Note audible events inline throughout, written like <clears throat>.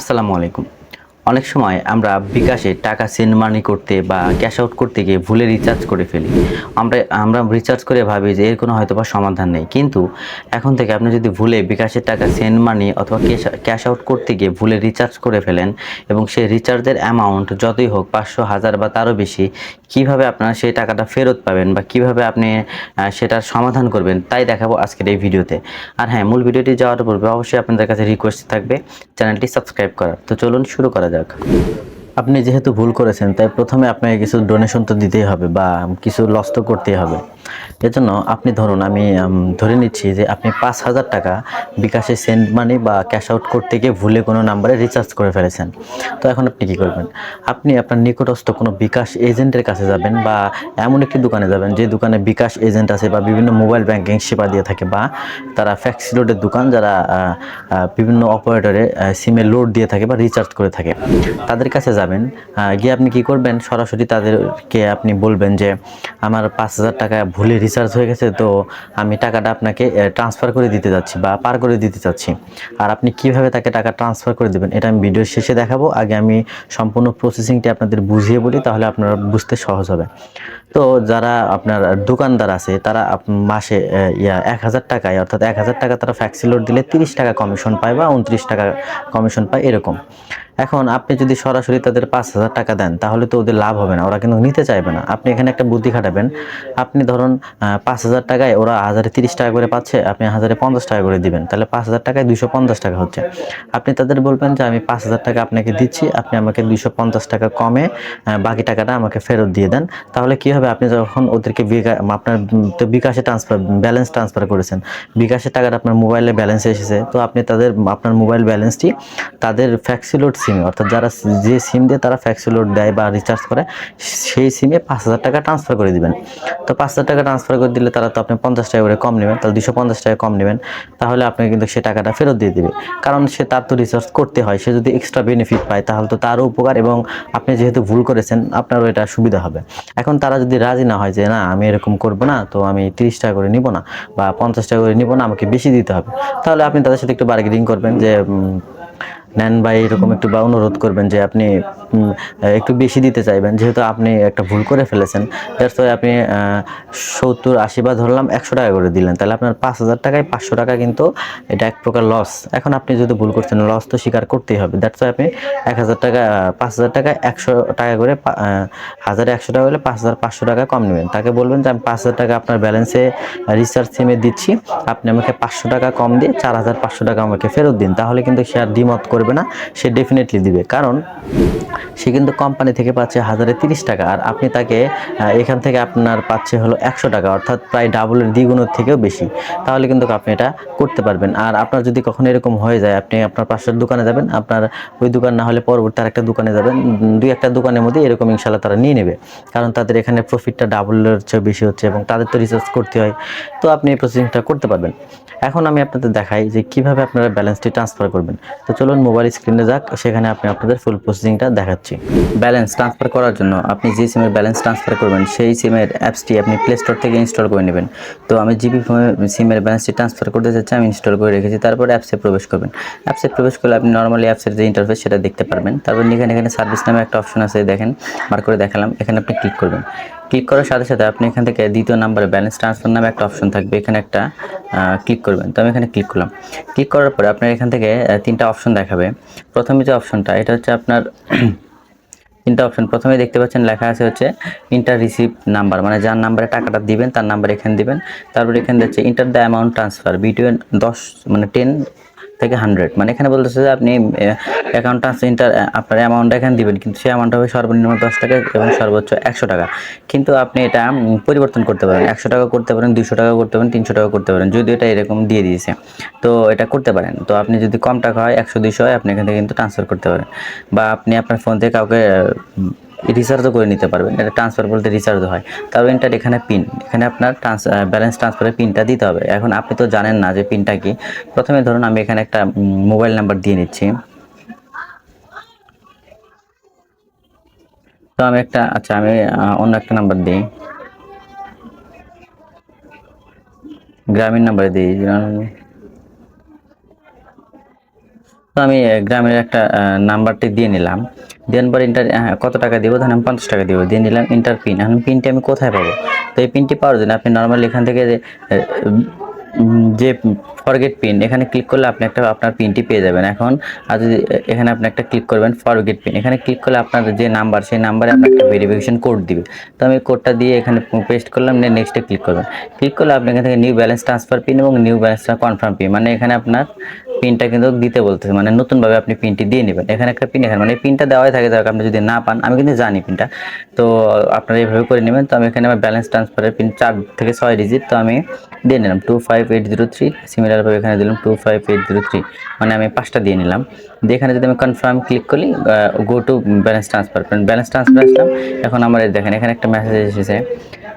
আসসালামু আলাইকুম। অনেক সময় আমরা বিকাশে টাকা সেন্ড মানি করতে বা ক্যাশ আউট করতে গিয়ে ভুলে রিচার্জ করে ফেলি। আমরা আমরা রিচার্জ করে ভাবি যে এর কোনো হয়তো বা সমাধান নেই। কিন্তু এখন থেকে আপনি যদি ভুলে বিকাশের টাকা সেন্ড মানি অথবা ক্যাশ আউট করতে গিয়ে ভুলে রিচার্জ করে ফেলেন এবং সেই রিচার্জের অ্যামাউন্ট যতই হোক পাঁচশো, হাজার বা তারও বেশি কীভাবে আপনারা সেই টাকাটা ফেরত পাবেন বা কীভাবে আপনি সেটার সমাধান করবেন তাই দেখাবো আজকের এই ভিডিওতে। আর হ্যাঁ মূল ভিডিওটি যাওয়ার পূর্বে অবশ্যই আপনাদের কাছে রিকোয়েস্ট থাকবে চ্যানেলটি সাবস্ক্রাইব করার তো চলুন শুরু করা যাক। আপনি যেহেতু ভুল করেছেন, তাই প্রথমে আপনাকে কিছু ডোনেশন তো দিতেই হবে বা কিছু লস তো করতেই হবে। এজন্য আপনি ধরুন, আমি ধরে নিচ্ছি যে আপনি পাঁচ হাজার টাকা বিকাশে সেন্ড মানি বা ক্যাশ আউট করতে গিয়ে ভুলে কোনো নাম্বারে রিচার্জ করে ফেলেছেন। তো এখন আপনি কি করবেন? আপনি আপনার নিকটস্থ কোনো বিকাশ এজেন্টের কাছে যাবেন বা এমন একটি দোকানে যাবেন যে দোকানে বিকাশ এজেন্ট আছে বা বিভিন্ন মোবাইল ব্যাংকিং সেবা দিয়ে থাকে বা তারা ফ্যাক্সি লোডের দোকান যারা বিভিন্ন অপারেটরে সিমে লোড দিয়ে থাকে বা রিচার্জ করে থাকে, তাদের কাছে যাবেন গিয়ে আপনি কি করবেন? সরাসরি তাদেরকে আপনি বলবেন যে, আমার পাঁচ হাজার টাকা ভুলে রিচার্জ হয়ে গেছে, তো আমি টাকাটা আপনাকে ট্রান্সফার করে দিতে যাচ্ছি বা পার করে দিতে চাচ্ছি। আর আপনি কীভাবে তাকে টাকা ট্রান্সফার করে দেবেন, এটা আমি ভিডিওর শেষে দেখাবো। আগে আমি সম্পূর্ণ প্রসেসিংটি আপনাদের বুঝিয়ে বলি, তাহলে আপনারা বুঝতে সহজ হবে। তো যারা আপনার দোকানদার আছে, তারা মাসে ইয়া এক হাজার টাকায়, অর্থাৎ এক হাজার টাকা তারা ফ্যাক্সি লোড দিলে তিরিশ টাকা কমিশন পায় বা উনত্রিশ টাকা কমিশন পায়, এরকম। এখন আপনি যদি সরাসরি তাদের পাঁচ হাজার টাকা দেন, তাহলে তো ওদের লাভ হবে না, ওরা কিন্তু নিতে চাইবে না। আপনি এখানে একটা বুদ্ধি খাটাবেন, আপনি ধরুন পাঁচ হাজার টাকায় ওরা হাজারে তিরিশ টাকা করে পাচ্ছে, আপনি হাজারে পঞ্চাশ টাকা করে দিবেন, তাহলে পাঁচ হাজার টাকায় দুশো পঞ্চাশ টাকা হচ্ছে। আপনি তাদের বলবেন যে, আমি পাঁচ হাজার টাকা আপনাকে দিচ্ছি, আপনি আমাকে দুশো পঞ্চাশ টাকা কমে বাকি টাকাটা আমাকে ফেরত দিয়ে দেন। তাহলে কি হবে? আপনি যখন ওদেরকে আপনার তো বিকাশে ট্রান্সফার ব্যালেন্স ট্রান্সফার করেছেন। বিকাশের টাকাটা আপনার মোবাইলে ব্যালেন্স এসেছে। তো আপনি তাদের, আপনার মোবাইল ব্যালেন্সটি তাদের ফ্যাক্সিলোড সিমে অর্থাৎ যারা যে সিম দিয়ে তারা ফ্যাক্সিলোড দেয় বা রিচার্জ করে, সেই সিমে পাঁচ হাজার টাকা ট্রান্সফার করে দিবেন। তো পাঁচ হাজার টাকা ট্রান্সফার করে দিলে তারা তো আপনি পঞ্চাশ টাকা করে কম নেবেন, তাহলে দুশো পঞ্চাশ টাকা কম নেবেন, তাহলে আপনি কিন্তু সে টাকাটা ফেরত দিয়ে দেবে। কারণ সে তার তো রিচার্জ করতে হয়, সে যদি এক্সট্রা বেনিফিট পায়, তাহলে তো তারও উপকার এবং আপনি যেহেতু ভুল করেছেন, আপনারও এটা সুবিধা হবে। এখন তারা যদি রাজি না হয় যে, না, আমি এরকম করব না, তো আমি তিরিশ টাকা করে নিব না বা পঞ্চাশ টাকা করে নিব না, আমাকে বেশি দিতে হবে। তাহলে আপনি তাদের সাথে একটু বার্গেনিং করবেন যে নেন বা এরকম একটু বা অনুরোধ করবেন যে আপনি একটু বেশি দিতে চাইবেন। যেহেতু আপনি একটা ভুল করে ফেলেছেন দ্যাটস ওয়াই আপনি সত্তর, আশি বা ধরলাম একশো টাকা করে দিলেন। তাহলে আপনার পাঁচ হাজার টাকায় পাঁচশো টাকা কিন্তু এটা এক প্রকার লস এখন আপনি যদি ভুল করছেন লস তো স্বীকার করতেই হবে। দ্যাটস ওয়াই আপনি এক হাজার টাকা, পাঁচ হাজার টাকা একশো টাকা করে হাজারে একশো টাকা হলে পাঁচ হাজার পাঁচশো টাকা কম নেবেন। তাকে বলবেন যে, আমি পাঁচ হাজার টাকা আপনার ব্যালেন্সে রিচার্জ সিমে দিচ্ছি। আপনি আমাকে পাঁচশো টাকা কম দিয়ে চার হাজার পাঁচশো টাকা আমাকে ফেরত দিন। তাহলে কিন্তু সে আর দ্বিমত করবে না, সে ডেফিনেটলি দিবে। কারণ সে কিন্তু কোম্পানি থেকে পাচ্ছে হাজারে তিরিশ টাকা, আর আপনি তাকে এখান থেকে আপনার পাচ্ছে হলো একশো টাকা, অর্থাৎ প্রায় ডাবলের দ্বিগুণের থেকেও বেশি। তাহলে কিন্তু আপনি এটা করতে পারবেন। আর আপনার যদি কখনো এরকম হয়ে যায়, আপনি আপনার পাশের দোকানে যাবেন, আপনার ওই দোকান না হলে পরবর্তী আরেকটা দোকানে যাবেন দুই একটা দোকানের মধ্যে এরকম ইনশাল্লাহ তারা নিয়ে নেবে। কারণ তাদের এখানে প্রফিটটা ডাবলের চেয়ে বেশি হচ্ছে এবং তাদের তো রিচার্জ করতে হয়। তো আপনি এই প্রসেসিংটা করতে পারবেন। এখন আমি আপনাদের দেখাই যে কীভাবে আপনারা ব্যালেন্সটি ট্রান্সফার করবেন। তো চলুন মোবাইল স্ক্রিনে যাক, সেখানে আপনি আপনাদের ফুল প্রসেসিংটা দেখাচ্ছি। ব্যালেন্স ট্রান্সফার করার জন্য আপনি যে সিমের ব্যালেন্স ট্রান্সফার করবেন, সেই সিমের অ্যাপসটি আপনি প্লে স্টোর থেকে ইনস্টল করে নেবেন। তো আমি জিবি সিমের ব্যালেন্সটি ট্রান্সফার করতে চাচ্ছি, আমি ইনস্টল করে রেখেছি, তারপরে অ্যাপসে প্রবেশ করবেন। অ্যাপসে প্রবেশ করলে আপনি নর্মালি অ্যাপসের যে ইন্টারফেস সেটা দেখতে পারবেন। তারপর এখানে এখানে সার্ভিস নামে একটা অপশন আছে, দেখেন, বার করে দেখালাম, এখানে আপনি ক্লিক করবেন। ক্লিক করার সাথে সাথে আপনি এখান থেকে দ্বিতীয় নাম্বারে ব্যালেন্স ট্রান্সফার নামে একটা অপশন থাকবে। এখানে একটা ক্লিক করবেন। তো আমি এখানে ক্লিক করলাম। ক্লিক করার পরে আপনার এখান থেকে তিনটা অপশন দেখাবে। প্রথমে যে অপশনটা এটা হচ্ছে আপনার <clears throat> তিনটা অপশন প্রথমে দেখতে পাচ্ছেন লেখা আছে হচ্ছে ইন্টার রিসিভ নাম্বার মানে যার নাম্বারে টাকাটা দিবেন, তার নাম্বার এখানে দিবেন। তারপর এখানে যাচ্ছে enter the amount transfer between দশ মানে টেন থেকে হান্ড্রেড মানে এখানে বলতেছে যে আপনি অ্যাকাউন্ট ইন্টার আপনার অ্যামাউন্ট এখানে দিবেন, কিন্তু সেই অ্যামাউন্ট হবে সর্বনিম্ন দশ টাকা এবং সর্বোচ্চ একশো টাকা। কিন্তু আপনি এটা পরিবর্তন করতে পারেন। একশো টাকা করতে পারেন দুশো টাকা করতে পারেন, তিনশো টাকা করতে পারেন। যদিও এটা এরকম দিয়ে দিয়েছে। তো এটা করতে পারেন। তো আপনি যদি কম টাকা হয়, একশো দুশো হয়, আপনি এখান থেকে কিন্তু ট্রান্সফার করতে পারেন। বা আপনি আপনার ফোন থেকে কাউকে রিচার্জও করে নিতে পারবেন। এটা ট্রান্সফার বলতে রিচার্জও হয়। তারপর এন্টার এখানে পিন এখানে আপনার ট্রান্স ব্যালেন্স ট্রান্সফারের পিনটা দিতে হবে। এখন আপনি তো জানেন না যে পিনটা কি। প্রথমে ধরুন আমি এখানে একটা মোবাইল নাম্বার দিয়ে নিচ্ছি। তো আমি একটা আচ্ছা আমি অন্য একটা নাম্বার দিই। গ্রামীণ নাম্বারে দিই। আমি গ্রামের একটা নাম্বারটি দিয়ে নিলাম। দেন পর ইন্টার কত টাকা দিব? ধরেন আমি পঞ্চাশ টাকা দিব। দিয়ে নিলাম ইন্টার পিন এখন পিনটি আমি কোথায় পাবো? তো এই পিনটি পাওয়ার জন্য আপনি নর্মালি এখান থেকে যে ফরগেট পিন এখানে ক্লিক করলে আপনি একটা, আপনার পিনটি পেয়ে যাবেন। এখন, আর যদি, এখানে আপনি একটা ক্লিক করবেন ফরগেট পিন এখানে ক্লিক করলে আপনার যে নাম্বার সেই নাম্বারে আপনার একটা ভেরিফিকেশন কোড দিবে। তো আমি কোডটা দিয়ে এখানে পেস্ট করলাম নিয়ে নেক্সটে ক্লিক করবেন। ক্লিক করলে আপনি এখান থেকে নিউ ব্যালেন্স ট্রান্সফার পিন এবং নিউ ব্যালেন্স কনফার্ম পিন মানে এখানে আপনার পিনটা কিন্তু দিতে বলতেছে। মানে নতুনভাবে আপনি পিনটি দিয়ে নেবেন। এখানে একটা পিন এখানে মানে পিনটা দেওয়াই থাকে। যাক আপনি যদি না পান, আমি কিন্তু জানি পিনটা তো আপনারা এইভাবে করে নেবেন। তো আমি এখানে আমার ব্যালেন্স ট্রান্সফারের পিন চার থেকে ছয় ডিজিট তো আমি দিয়ে নিলাম। Two five eight zero three সিমিলারভাবে এখানে দিলাম two five eight zero three মানে আমি পাঁচটা দিয়ে নিলাম। দিয়ে এখানে যদি আমি কনফার্ম ক্লিক করি go to balance transfer balance transfer আসলাম, এখন আমার দেখেন, এখানে একটা মেসেজ এসেছে।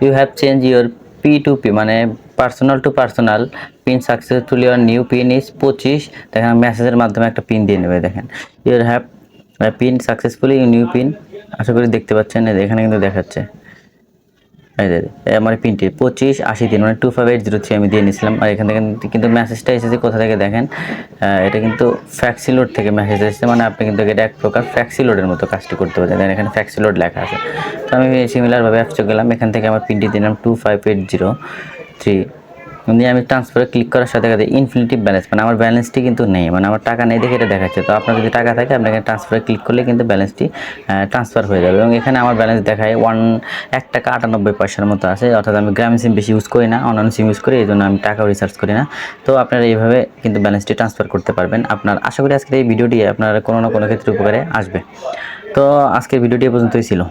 You have change your P to P মানে personal to personal pin successfully R new pin is পঁচিশ। দেখেন মেসেজের মাধ্যমে একটা পিন দিয়ে নেবে দেখেন। Your have pin successfully new pin আশা করি দেখতে পাচ্ছেন, এখানে কিন্তু দেখাচ্ছে। আমার পিনটি পঁচিশ, আশি তিন মানে two five eight zero three আমি দিয়ে নিয়েছিলাম। আর এখান থেকে কিন্তু- মেসেজটা এসেছে, কোথা থেকে দেখেন? এটা কিন্তু ফ্যাক্সিলোড থেকে মেসেজ এসেছে মানে আপনি কিন্তু এটা এক প্রকার ফ্যাক্সিলোডের মতো কাজটি করতে পারেন দেখেন, এখানে ফ্যাক্সিলোড লেখা আছে। তো আমি সিমিলারভাবে অ্যাপসে গেলাম, এখান থেকে আমার পিনটি দিলাম two five eight zero three দিয়ে আমি ট্রান্সফারে ক্লিক করার সাথে সাথে ইনফিনিটিভ ব্যালেন্স মানে আমার ব্যালেন্সটি কিন্তু নেই মানে আমার টাকা নেই দেখে এটা দেখাচ্ছে। তো আপনার যদি টাকা থাকে, আপনাকে ট্রান্সফারে ক্লিক করলে কিন্তু ব্যালেন্সটি ট্রান্সফার হয়ে যাবে। এবং এখানে আমার ব্যালেন্স দেখায় ওয়ান এক টাকা আটানব্বই পয়সার মতো আছে। অর্থাৎ আমি গ্রামীণ সিম বেশি ইউজ করি না, অন্যান্য সিম ইউজ করি এই জন্য আমি টাকাও রিচার্জ করি না। তো আপনারা এইভাবে কিন্তু ব্যালেন্সটি ট্রান্সফার করতে পারবেন। আপনার, আশা করি আজকের এই ভিডিওটি আপনার কোনো না কোনো ক্ষেত্রে উপকারে আসবে। তো আজকের ভিডিওটি পর্যন্তই ছিল।